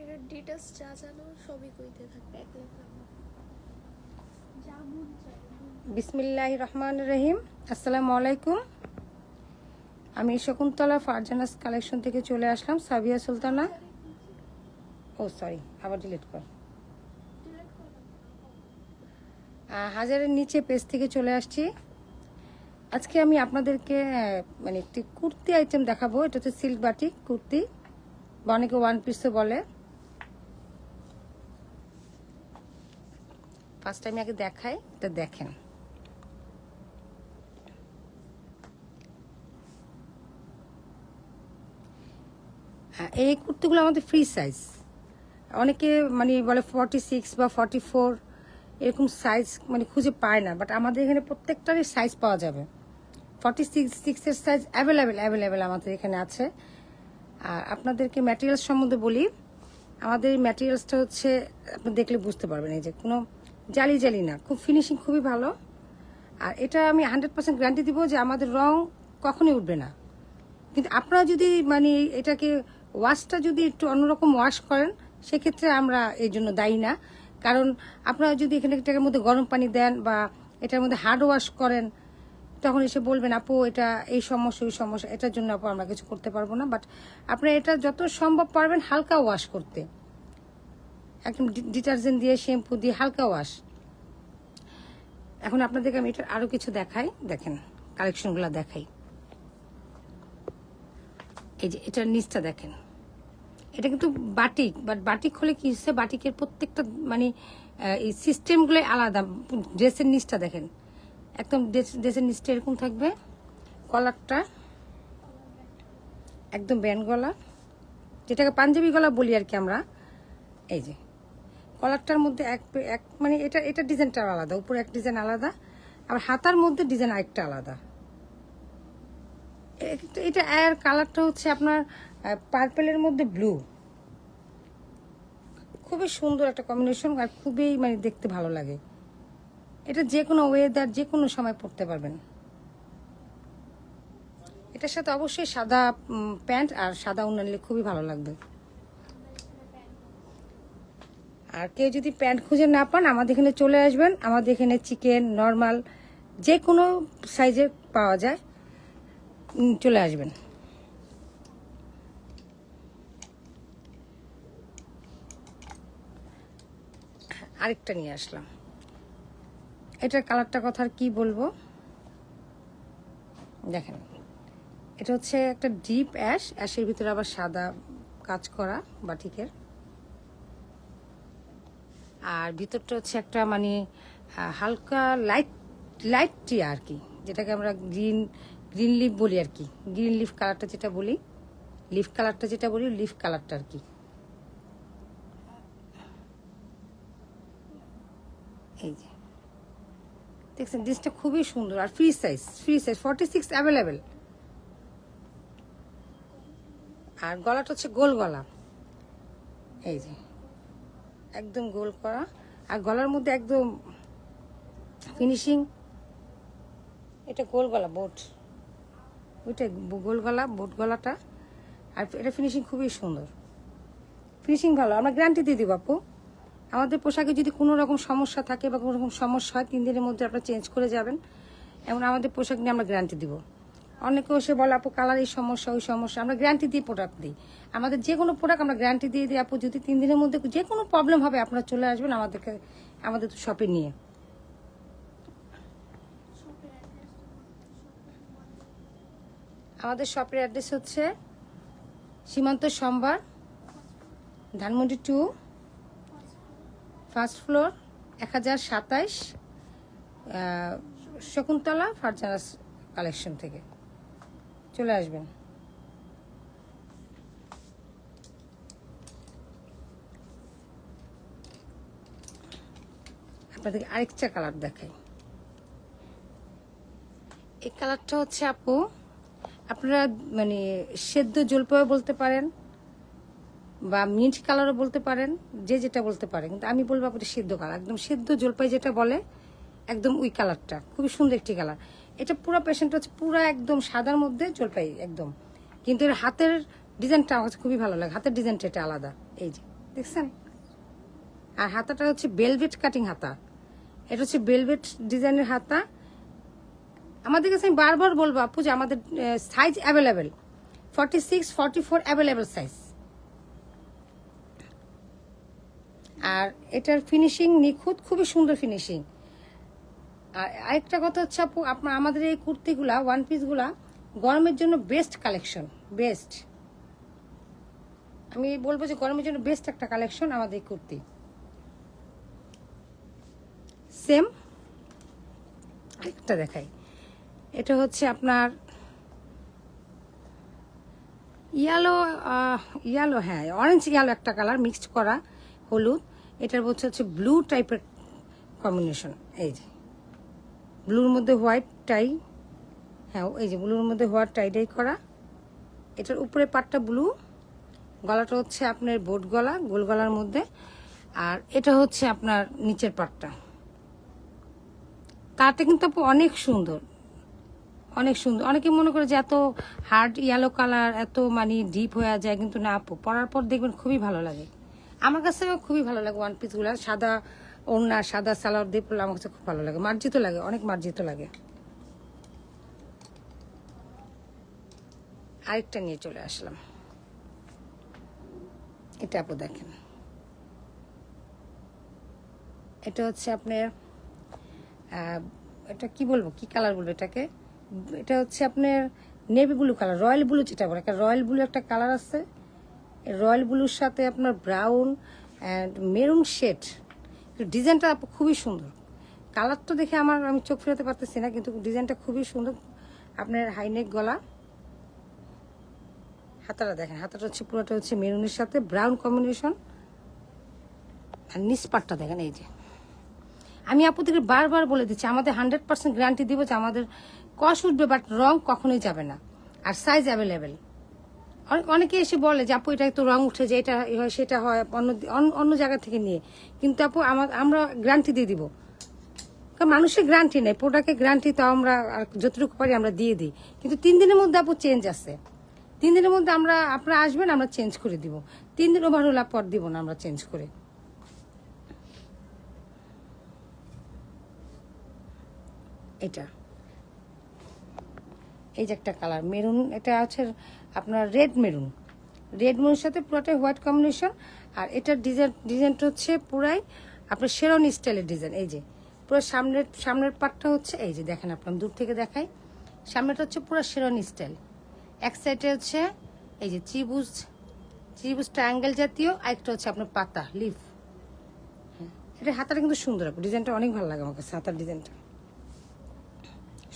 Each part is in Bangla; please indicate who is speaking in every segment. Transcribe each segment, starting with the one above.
Speaker 1: এটার ডিটেলস যা জানো সবই কইতে থাকবে, এক
Speaker 2: বিসমিল্লাহ রহমান রহিম। আসসালামু আলাইকুম। আমি শকুন্তলা ফারজানাস কালেকশন থেকে চলে আসলাম, সাবিয়া সুলতানা। ও সরি আবার ডিলিট কর। হাজারের নিচে পেজ থেকে চলে আসছি। আজকে আমি আপনাদেরকে মানে একটি কুর্তি আইটেম দেখাবো। এটা হচ্ছে সিল্ক বাটিক কুর্তি। বা অনেকে ওয়ান পিসও বলে। ফার্স্ট আমি আগে দেখাই এটা দেখেন। হ্যাঁ, এই কুর্তিগুলো আমাদের ফ্রি সাইজ অনেকে মানে বলে ফর্টি সিক্স বা ফর্টি ফোর এরকম সাইজ মানে খুঁজে পায় না বাট আমাদের এখানে প্রত্যেকটারই সাইজ পাওয়া যাবে। ফর্টি সিক্স সিক্সের সাইজ অ্যাভেলেবেল অ্যাভেলেবেল আমাদের এখানে আছে। আর আপনাদেরকে ম্যাটেরিয়ালস সম্বন্ধে বলি আমাদের ম্যাটেরিয়ালসটা হচ্ছে আপনি দেখলে বুঝতে পারবেন এই যে কোনো জালি জালি না, খুব ফিনিশিং খুবই ভালো। আর এটা আমি হান্ড্রেড পার্সেন্ট গ্যারান্টি দিব যে আমাদের রং কখনোই উঠবে না। কিন্তু আপনারা যদি মানে এটাকে ওয়াশটা যদি একটু অন্যরকম ওয়াশ করেন, সেক্ষেত্রে আমরা এই জন্য দায়ী না। কারণ আপনারা যদি এখানে এটার মধ্যে গরম পানি দেন বা এটার মধ্যে হার্ড ওয়াশ করেন, তখন এসে বলবেন, আপু, এটা এই সমস্যা, ওই সমস্যা, এটার জন্য আপু আমরা কিছু করতে পারব না। বাট আপনারা এটা যত সম্ভব পারবেন হালকা ওয়াশ করতে। একদম ডিটারজেন্ট দিয়ে শ্যাম্পু দিয়ে হালকা ওয়াশ এখন আপনাদেরকে আমি এটার আরও কিছু দেখাই, দেখেন কালেকশনগুলো দেখাই। এই যে এটার নিচটা দেখেন। এটা কিন্তু বাটিক বাট বাটিক হলে কি হচ্ছে? বাটিকের প্রত্যেকটা মানে এই সিস্টেমগুলো আলাদা। ড্রেসের নিচটা দেখেন। একদম ড্রেস- ড্রেসের নিচটা এরকম থাকবে। কলারটা একদম ব্যান্ড গলা। যেটাকে পাঞ্জাবি গলা বলি আর কি আমরা। এই যে কলারটার মধ্যে এক এক মানে এটা এটা ডিজাইনটা আলাদা, উপরে এক ডিজাইন আলাদা, আর হাতার মধ্যে ডিজাইন আরেকটা আলাদা। এটা- এর কালারটা হচ্ছে আপনার পার্পেলের মধ্যে ব্লু খুবই সুন্দর একটা কম্বিনেশন আর খুবই মানে দেখতে ভালো লাগে। এটা যে কোনো ওয়েদার যে কোনো সময় পরতে পারবেন। এটার সাথে অবশ্যই সাদা প্যান্ট আর সাদা উন্না নিলে খুবই ভালো লাগবে। আর কেউ যদি প্যান্ট খুঁজে না পান, আমাদের এখানে চলে আসবেন। আমাদের এখানে চিকেন, নর্মাল, যে কোনো সাইজের পাওয়া যায় চলে আসবেন। আরেকটা নিয়ে আসলাম। এটার কালারটা কথা আর কি বলব? দেখেন, এটা হচ্ছে একটা ডিপ অ্যাশ, অ্যাশের ভিতরে আবার সাদা কাজ করা বাটিকের। আর ভিতরটা হচ্ছে একটা মানে হালকা লাইট লাইট টিয়া আর কি যেটাকে আমরা গ্রিন গ্রিন লিফ বলি আর কি গ্রিন লিফ কালারটা যেটা বলি লিফ কালারটা যেটা বলি লিফ কালারটা আর কি এই যে। দেখছেন, জিনিসটা খুবই সুন্দর, আর free size free size forty six available আর গলাটা হচ্ছে গোল গলা। এই যে। একদম গোল করা। আর গলার মধ্যে একদম ফিনিশিং এটা গোল গলা বোট ওইটা গোল গলা বোট গলাটা। আর এটা ফিনিশিং খুবই সুন্দর। ফিনিশিং ভালো। আমরা গ্যারান্টি দিয়ে দিব, আপু। আমাদের পোশাকে যদি কোনো রকম সমস্যা থাকে বা কোনো রকম সমস্যা হয়, তিন দিনের মধ্যে আপনারা চেঞ্জ করে যাবেন। এমন আমাদের পোশাক নিয়ে আমরা গ্যারান্টি দিব। অনেকে এসে বলে, আপু কালার এই সমস্যা, ওই সমস্যা। আমরা গ্যারান্টি দিয়ে প্রোডাক্ট দিই। আমাদের যে কোনো প্রোডাক্ট আমরা গ্যারান্টি দিয়ে দিই, আপু, যদি তিন দিনের মধ্যে যে কোনো প্রবলেম হবে, আপনারা চলে আসবেন আমাদেরকে, আমাদের তো শপে নিয়ে। আমাদের শপের অ্যাড্রেস হচ্ছে সীমান্ত সম্ভার, ধানমন্ডি টু ফার্স্ট ফ্লোর এক হাজার সাতাইশ শকুন্তলা, ফারজানাস কালেকশন থেকে। চলে আসবেন। আপনাদেরকে আরেকটা কালার দেখাই। এই কালারটা হচ্ছে আপু, আপনারা মানে সেদ্ধ জলপাইও বলতে পারেন বা মিন্ট কালারও বলতে পারেন, যে যেটা বলতে পারেন। কিন্তু আমি বলব আপনি সেদ্ধ কালার একদম সেদ্ধ জলপাই যেটা বলে, একদম ওই কালারটা খুবই সুন্দর একটি কালার এটা পুরো পেশেন্ট হচ্ছে পুরো একদম সাদার মধ্যে জলপাই একদম। কিন্তু এর হাতের ডিজাইনটা হচ্ছে খুবই ভালো লাগে। হাতের ডিজাইনটা এটা আলাদা। এই যে, দেখছেন? আর হাতাটা হচ্ছে বেলভেট কাটিং হাতা। এটা হচ্ছে বেলভেট ডিজাইনের হাতা। আমাদের কাছে আমি বারবার বলব, আপু, যে আমাদের size available forty six forty four available size আর এটার ফিনিশিং নিখুঁত, খুবই সুন্দর ফিনিশিং আর আরেকটা কথা হচ্ছে আপু, আপনার আমাদের এই কুর্তিগুলা ওয়ান পিসগুলা গরমের জন্য বেস্ট কালেকশন বেস্ট আমি বলব যে গরমের জন্য বেস্ট একটা কালেকশন আমাদের এই কুর্তি। সেম আরেকটা দেখাই। এটা হচ্ছে আপনার ইয়ালো ইয়ালো হ্যাঁ অরেঞ্জ ইয়ালো একটা কালার মিক্সড করা হলুদ। এটার হচ্ছে হচ্ছে ব্লু টাইপের কম্বিনেশন এই যে। ব্লুর মধ্যে হোয়াইট টাই হ্যাঁ এই যে ব্লুর মধ্যে হোয়াইট টাইডাই করা। এটার উপরে পাটটা ব্লু, গলাটা হচ্ছে আপনার বোট গলা, গোল গলার মধ্যে। আর এটা হচ্ছে আপনার নিচের পাটটা। কালারটা কিন্তু অনেক সুন্দর অনেক সুন্দর। অনেকে মনে করে যে এত হার্ড ইয়েলো কালার, এত মানে ডিপ হয়ে যায়, কিন্তু না আপু, পরার পর দেখবেন খুবই ভালো লাগে। আমার কাছে খুবই ভালো লাগে ওয়ান পিসগুলো সাদা ওড়না, সাদা সালোয়ার দিয়ে পরলে আমার কাছে খুব ভালো লাগে। মার্জিত লাগে, অনেক মার্জিত লাগে। আরেকটা নিয়ে চলে আসলাম। এটা আপু দেখেন। এটা হচ্ছে আপনার এটা কি বলব, কি কালার বলব এটাকে? এটা হচ্ছে আপনার navy blue colour royal blue যেটা বলে। একটা রয়্যাল ব্লু একটা কালার আছে। রয়্যাল ব্লুর সাথে আপনার ব্রাউন অ্যান্ড মেরুন শেড ডিজাইনটা খুবই সুন্দর। কালার তো দেখে আমার, আমি চোখ ফেরাতে পারতেছি না, কিন্তু ডিজাইনটা খুবই সুন্দর। আপনার হাইনেক গলা। হাতাটা দেখেন, হাতাটা হচ্ছে, পুরোটা হচ্ছে মেরুনের সাথে ব্রাউন কম্বিনেশন আর নিচ পাটটা দেখেন, এই যে। আমি আপুদেরকে বারবার বলে দিচ্ছি, আমাদের হান্ড্রেড পার্সেন্ট গ্যারান্টি দিব যে আমাদের কস উঠবে বাট রং কখনোই যাবে না। আর সাইজ অ্যাভেলেবেল অনেক এসে বলে যে, আপু, এটা তো রং উঠে যে এটা হয়, সেটা হয়, অন্য অন্য- জায়গা থেকে নিয়ে। কিন্তু আপু আমার আমরা গ্যারান্টি দিয়ে দিব। কারণ মানুষের গ্যারান্টি নেই, প্রোডাক্টের গ্যারান্টি তো আমরা যতটুকু পারি আমরা দিয়ে দিই। কিন্তু তিন দিনের মধ্যে আপু চেঞ্জ আছে। তিন দিনের মধ্যে আমরা, আপনারা আসবেন, আমরা চেঞ্জ করে দিব। তিন দিন ওভার হলে পর দিব না আমরা চেঞ্জ করে। এটা। এই যে একটা কালার মেরুন এটা আছে আপনার রেড মেরুন। রেড মেরুনের সাথে পুরোটাই হোয়াইট কম্বিনেশন, আর এটার ডিজাইন ডিজাইনটা হচ্ছে পুরাই আপনার শেরন স্টাইলের ডিজাইন, এই যে। পুরো সামনের সামনের পার্টটা হচ্ছে এই যে, দেখেন আপনার দূর থেকে দেখাই। সামনেটা হচ্ছে পুরো শেরন স্টাইল। এক সাইডে হচ্ছে এই যে ত্রিভুজ ত্রিভুজ ট্রায়াঙ্গেল জাতীয় আরেকটা হচ্ছে আপনার পাতা লিফ এটা হাতাটা কিন্তু সুন্দর আপু, ডিজাইনটা অনেক ভালো লাগে আমার কাছে, হাতার ডিজাইনটা।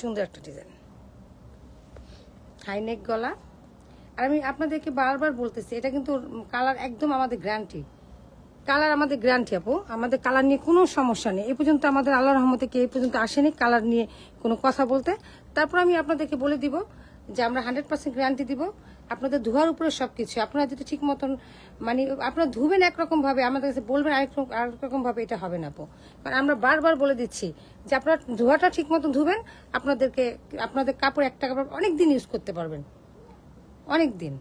Speaker 2: সুন্দর একটা ডিজাইন। হাইনেক গলা। আর আমি আপনাদেরকে বারবার বলতেছি, এটা কিন্তু কালার একদম আমাদের গ্যারান্টি কালার আমাদের গ্যারান্টি আপু। আমাদের কালার নিয়ে কোনো সমস্যা নেই। এই পর্যন্ত আমাদের আল্লাহ রহমতে কে এই পর্যন্ত আসেনি কালার নিয়ে কোনো কথা বলতে। তারপর আমি আপনাদেরকে বলে দিব যে আমরা হান্ড্রেড পার্সেন্ট গ্যারান্টি দিব। আপনাদের ধোয়ার উপরে সব কিছু আপনারা যদি ঠিক মতন মানে আপনারা ধুবেন একরকম ভাবে আমাদের কাছে বলবেন আরেক রকম- আরেক ভাবে এটা হবে না আপু। কারণ আমরা বারবার বলে দিচ্ছি যে আপনারা ধোয়াটা ঠিক মতন ধুবেন, আপনাদেরকে, আপনাদের কাপড় একটা কাপড় অনেক দিন ইউজ করতে পারবেন। অনেক দিন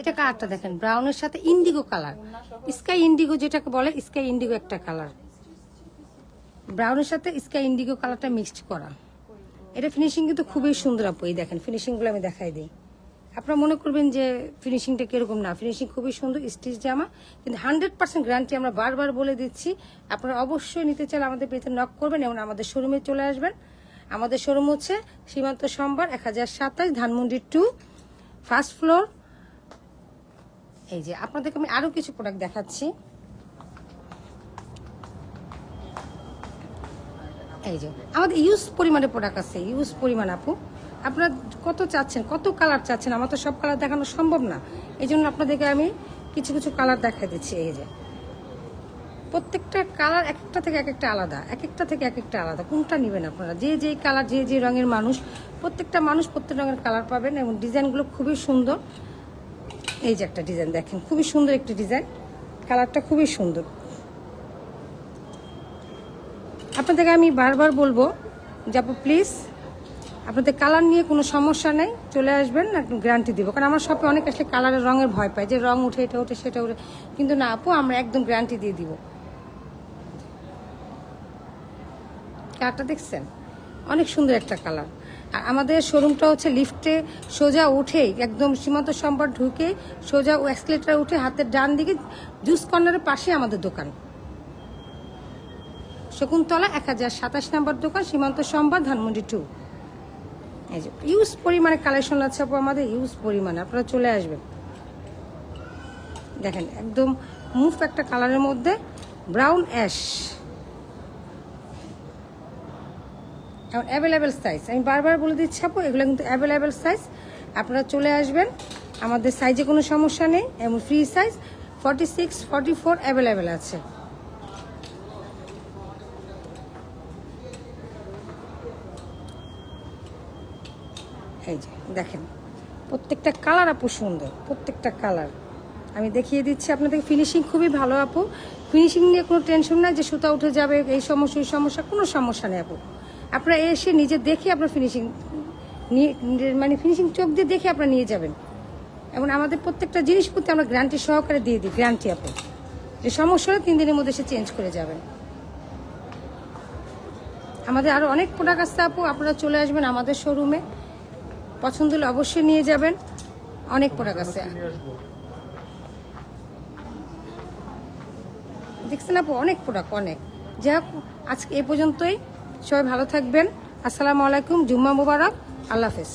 Speaker 2: এটা কালারটা দেখেন ব্রাউনের সাথে ইন্ডিগো কালার স্কাই ইন্ডিগো যেটাকে বলে স্কাই ইন্ডিগো একটা কালার ব্রাউনের সাথে স্কাই ইন্ডিগো কালারটা মিক্সড করা। এটা ফিনিশিং কিন্তু খুবই সুন্দর আপু, এই দেখেন ফিনিশিংগুলো আমি দেখাই দিই। আপনারা মনে করবেন যে ফিনিশিংটা কীরকম না। ফিনিশিং খুবই সুন্দর স্টিচ জামা, কিন্তু হান্ড্রেড পার্সেন্ট গ্যারান্টি আমরা বারবার বলে দিচ্ছি, আপনারা অবশ্যই নিতে চাইলে আমাদের পেতে নক করবেন এবং আমাদের শোরুমে চলে আসবেন। আমাদের শোরুম হচ্ছে সীমান্ত সোমবার এক হাজার সাতাশ, ধানমন্ডি টু ফার্স্ট ফ্লোর এই যে, আপনাদেরকে আমি আরও কিছু প্রোডাক্ট দেখাচ্ছি। এই যে, আমাদের ইউজ পরিমাণে প্রোডাক্ট আছে। ইউজ পরিমাণ আপু। আপনারা কত চাচ্ছেন? কত কালার চাচ্ছেন? আমার তো সব কালার দেখানো সম্ভব না। এই জন্য আপনাদেরকে আমি কিছু কিছু কালার দেখাই দিচ্ছি এই যে। প্রত্যেকটা কালার এক একটা থেকে এক একটা আলাদা। এক একটা থেকে এক একটা আলাদা। কোনটা নেবেন আপনারা? যে যে কালার যে যে রঙের মানুষ, প্রত্যেকটা মানুষ প্রত্যেক রঙের কালার পাবেন এবং ডিজাইনগুলো খুবই সুন্দর। এই যে একটা ডিজাইন দেখেন, খুবই সুন্দর একটি ডিজাইন কালারটা খুবই সুন্দর। আপনাদেরকে আমি বারবার বলব, যে আপু প্লিজ আপনাদের কালার নিয়ে কোনো সমস্যা নেই, চলে আসবেন গ্যারান্টি দিব। কারণ আমার শপে অনেক আসলে কালারের রঙের ভয় পায়, যে রং উঠে, এটা উঠে, সেটা উঠে। কিন্তু না, আপু, আমরা একদম গ্যারান্টি দিয়ে দিব। কালারটা দেখছেন? অনেক সুন্দর একটা কালার আর আমাদের শোরুমটা হচ্ছে লিফটে সোজা উঠেই, একদম সীমান্ত সম্পদ ঢুকে সোজা ও এক্সকেলেটার উঠে হাতের ডান দিকে জুস কর্নারের পাশে আমাদের দোকান। শকুন্তলা এক হাজার সাতাশ নম্বর দোকান, সীমান্ত সম্বাদ ধানমন্ডি টু এই যে ইউজ পরিমাণে কালেকশন আছে আপু আমাদের ইউজ পরিমাণে, আপনারা চলে আসবেন। দেখেন, একদম মুভ একটা কালারের মধ্যে ব্রাউন অ্যাশ অ্যাভেলেবেল সাইজ আমি বারবার বলে দিচ্ছি আপু, এগুলো কিন্তু অ্যাভেলেবেল সাইজ আপনারা চলে আসবেন, আমাদের সাইজে কোনো সমস্যা নেই, এবং free size forty six forty four available আছে। দেখেন, প্রত্যেকটা কালার আপু সুন্দর, প্রত্যেকটা কালার আমি দেখিয়ে দিচ্ছি আপনাদের ফিনিশিং খুবই ভালো আপু। ফিনিশিং নিয়ে কোনো টেনশন নাই যে সুতা উঠে যাবে, এই সমস্যা এই সমস্যা, কোনো সমস্যা নেই আপু। আপনারা এসে নিজে দেখে আপনার ফিনিশিং নিয়ে মানে ফিনিশিং চোখ দিয়ে দেখে আপনারা নিয়ে যাবেন। এবং আমাদের প্রত্যেকটা জিনিসপত্র আমরা গ্যারান্টি সহকারে দিয়ে দিই গ্যারান্টি আপু। যে সমস্যা হলে তিন দিনের মধ্যে সে চেঞ্জ করে যাবেন। আমাদের আরও অনেক প্রোডাক্ট আছে আপু, আপনারা চলে আসবেন আমাদের শোরুমে পছন্দ হলে অবশ্যই নিয়ে যাবেন। অনেক প্রোডাক্ট আছে দেখছেন আপু, অনেক প্রোডাক্ট, অনেক। যাই আজকে এ পর্যন্তই। সবাই ভালো থাকবেন। আসসালামু আলাইকুম, জুম্মা মুবারক। আল্লাহ হাফেজ।